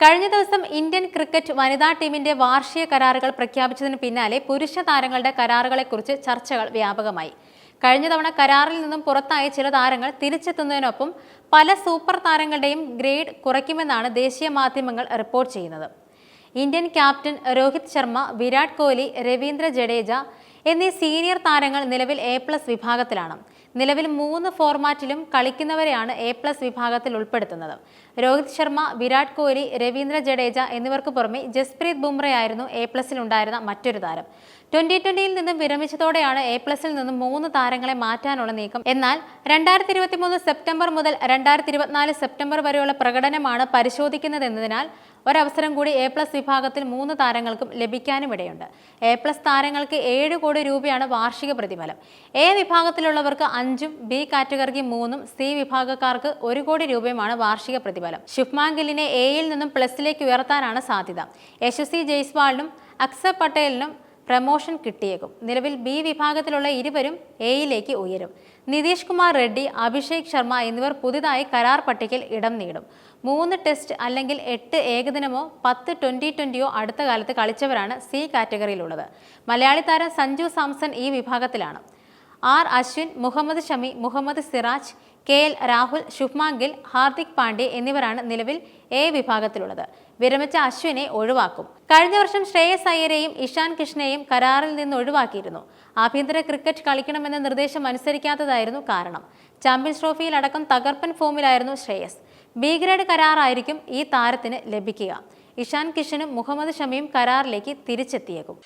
കഴിഞ്ഞ ദിവസം Indian cricket വനിതാ ടീമിന്റെ വാർഷിക കരാറുകൾ പ്രഖ്യാപിച്ചതിന് പിന്നാലെ പുരുഷ താരങ്ങളുടെ കരാറുകളെക്കുറിച്ച് ചർച്ചകൾ വ്യാപകമായി. കഴിഞ്ഞ തവണ കരാറിൽ നിന്നും പുറത്തായ ചില താരങ്ങൾ തിരിച്ചെത്തുന്നതിനൊപ്പം പല സൂപ്പർ താരങ്ങളുടെയും ഗ്രേഡ് കുറയ്ക്കുമെന്നാണ് ദേശീയ മാധ്യമങ്ങൾ റിപ്പോർട്ട് ചെയ്യുന്നത്. ഇന്ത്യൻ ക്യാപ്റ്റൻ രോഹിത് ശർമ്മ വിരാട് കോഹ്ലി രവീന്ദ്ര ജഡേജ എന്നീ സീനിയർ താരങ്ങൾ നിലവിൽ എ പ്ലസ് വിഭാഗത്തിലാണ്. നിലവിൽ മൂന്ന് ഫോർമാറ്റിലും കളിക്കുന്നവരെയാണ് എ പ്ലസ് വിഭാഗത്തിൽ ഉൾപ്പെടുത്തുന്നത്. രോഹിത് ശർമ്മ വിരാട് കോഹ്ലി രവീന്ദ്ര ജഡേജ എന്നിവർക്ക് പുറമെ ജസ്പ്രീത് ബുംറയായിരുന്നു എ പ്ലസിൽ ഉണ്ടായിരുന്ന മറ്റൊരു താരം. ട്വന്റി ട്വന്റിയിൽ നിന്നും വിരമിച്ചതോടെയാണ് എ പ്ലസിൽ നിന്നും മൂന്ന് താരങ്ങളെ മാറ്റാനുള്ള നീക്കം. എന്നാൽ രണ്ടായിരത്തി ഇരുപത്തി മൂന്ന് സെപ്റ്റംബർ മുതൽ രണ്ടായിരത്തി ഇരുപത്തിനാല് സെപ്റ്റംബർ വരെയുള്ള പ്രകടനമാണ് പരിശോധിക്കുന്നതെന്നതിനാൽ ഒരവസരം കൂടി എ പ്ലസ് വിഭാഗത്തിൽ മൂന്ന് താരങ്ങൾക്കും ലഭിക്കാനും ഇടയുണ്ട്. എ പ്ലസ് താരങ്ങൾക്ക് ഏഴ് കോടി രൂപയാണ് വാർഷിക പ്രതിഫലം. എ വിഭാഗത്തിലുള്ളവർക്ക് അഞ്ചും ബി കാറ്റഗറിക്ക് മൂന്നും സി വിഭാഗക്കാർക്ക് ഒരു കോടി രൂപയുമാണ് വാർഷിക പ്രതിഫലം. ശുഭ്മാൻ ഗില്ലിനെ എയിൽ നിന്നും പ്ലസിലേക്ക് ഉയർത്താനാണ് സാധ്യത. യശസ്വി ജയ്സ്വാളിനും അക്സർ പട്ടേലിനും പ്രമോഷൻ കിട്ടിയേക്കും. നിലവിൽ ബി വിഭാഗത്തിലുള്ള ഇരുവരും എയിലേക്ക് ഉയരും. നിതീഷ് കുമാർ റെഡ്ഡി അഭിഷേക് ശർമ്മ എന്നിവർ പുതുതായി കരാർ പട്ടികയിൽ ഇടം നേടും. മൂന്ന് ടെസ്റ്റ് അല്ലെങ്കിൽ എട്ട് ഏകദിനമോ പത്ത് ട്വന്റി ട്വന്റിയോ അടുത്ത കാലത്ത് കളിച്ചവരാണ് സി കാറ്റഗറിയിലുള്ളത്. മലയാളി താരം സഞ്ജു സാംസൺ ഈ വിഭാഗത്തിലാണ്. R Ashwin Mohammed Shami Mohammed Siraj K L Rahul Shubman Gill Hardik Pandya എന്നിവരാണ് നിലവിൽ എ വിഭാഗത്തിലുള്ളത്. വിരമിച്ച അശ്വിനെ ഒഴിവാക്കും. കഴിഞ്ഞ വർഷം ശ്രേയസ് അയ്യരെയും ഇഷാൻ കൃഷ്ണയെയും കരാറിൽ നിന്ന് ഒഴിവാക്കിയിരുന്നു. ആഭ്യന്തര ക്രിക്കറ്റ് കളിക്കണമെന്ന നിർദ്ദേശം അനുസരിക്കാത്തതായിരുന്നു കാരണം. ചാമ്പ്യൻസ് ട്രോഫിയിൽ അടക്കം തകർപ്പൻ ഫോമിലായിരുന്നു ശ്രേയസ്. ബി ഗ്രേഡ് കരാറായിരിക്കും ഈ താരത്തിന് ലഭിക്കുക. ഇഷാൻ കിഷനും മുഹമ്മദ് ഷമിയും കരാറിലേക്ക് തിരിച്ചെത്തിയേക്കും.